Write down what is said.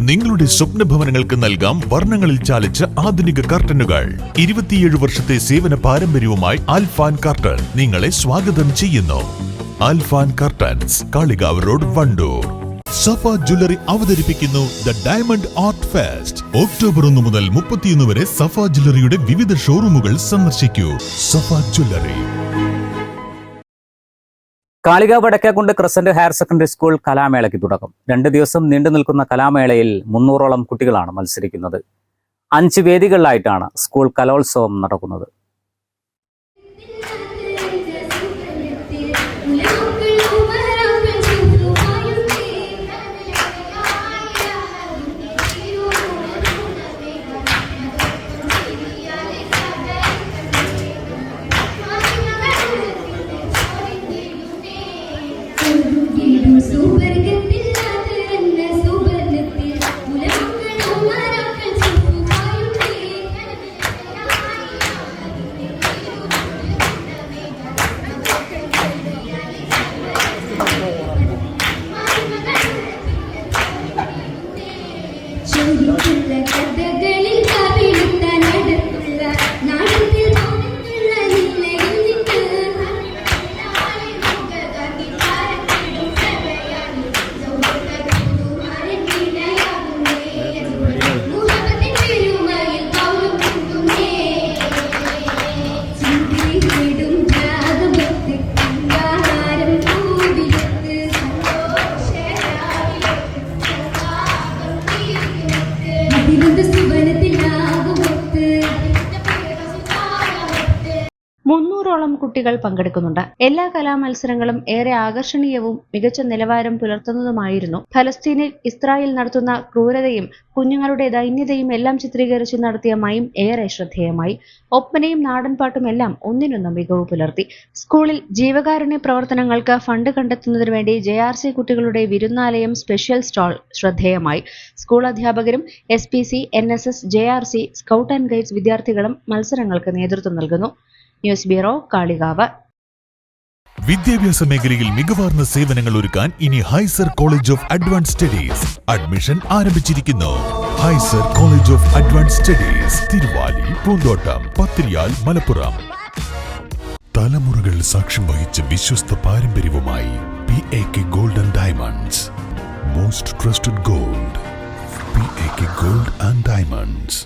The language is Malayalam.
നിങ്ങളുടെ സ്വപ്ന ഭവനങ്ങൾക്ക് നൽകാം വർണങ്ങളിൽ ചാലിച്ച ആധുനിക കർട്ടനുകൾ. ഇരുപത്തിയേഴ് വർഷത്തെ സേവന പാരമ്പര്യവുമായി ആൽഫാൻ കർട്ടൻ നിങ്ങളെ സ്വാഗതം ചെയ്യുന്നു. Alfan curtains Kalikavu road Wandoor. Safa jewellery അവതരിപ്പിക്കുന്നു the diamond art fest. October ഒന്ന് മുതൽ മുപ്പത്തിയൊന്ന് വരെ സഫ ജ്വല്ലറിയുടെ വിവിധ ഷോറൂമുകൾ സന്ദർശിക്കൂ. Safa jewellery. കാളിക Vadakkekkund crescent higher secondary school കലാമേളയ്ക്ക് തുടക്കം. രണ്ട് ദിവസം നീണ്ടു നിൽക്കുന്ന കലാമേളയിൽ മുന്നൂറോളം കുട്ടികളാണ് മത്സരിക്കുന്നത്. അഞ്ച് വേദികളിലായിട്ടാണ് സ്കൂൾ കലോത്സവം നടക്കുന്നത്. perder മുന്നൂറോളം കുട്ടികൾ പങ്കെടുക്കുന്നുണ്ട്. എല്ലാ കലാമത്സരങ്ങളും ഏറെ ആകർഷണീയവും മികച്ച നിലവാരം പുലർത്തുന്നതുമായിരുന്നു. ഫലസ്തീനിൽ ഇസ്രായേൽ നടത്തുന്ന ക്രൂരതയും കുഞ്ഞുങ്ങളുടെ ദൈന്യതയും എല്ലാം ചിത്രീകരിച്ച് നടത്തിയ മൈം ഏറെ ശ്രദ്ധേയമായി. ഒപ്പനയും നാടൻപാട്ടും എല്ലാം ഒന്നിനൊന്ന് മികവ് പുലർത്തി. സ്കൂളിൽ ജീവകാരുണ്യ പ്രവർത്തനങ്ങൾക്ക് ഫണ്ട് കണ്ടെത്തുന്നതിനു വേണ്ടി ജെ ആർ സി കുട്ടികളുടെ വിരുന്നാലയം സ്പെഷ്യൽ സ്റ്റാൾ ശ്രദ്ധേയമായി. സ്കൂൾ അധ്യാപകരും S P C N S S J R C scout and guides വിദ്യാർത്ഥികളും മത്സരങ്ങൾക്ക് നേതൃത്വം നൽകുന്നു. News bureau Kalikavu. വിദ്യാഭ്യാസ മേഖലയിൽ മികവാർന്ന സേവനങ്ങൾ ഒരുക്കാൻ ഇനി Hyzer college of advance studies admission ആരംഭിച്ചിരിക്കുന്നു. Hyzer college of advance studies Thiruvali Poonthottam Pathiriyal Malappuram. തലമുറകൾ സാക്ഷ്യം വഹിച്ച വിശ്വസ്ത പാരമ്പര്യവുമായി P A K golden diamonds. Most trusted gold. P A K gold and diamonds.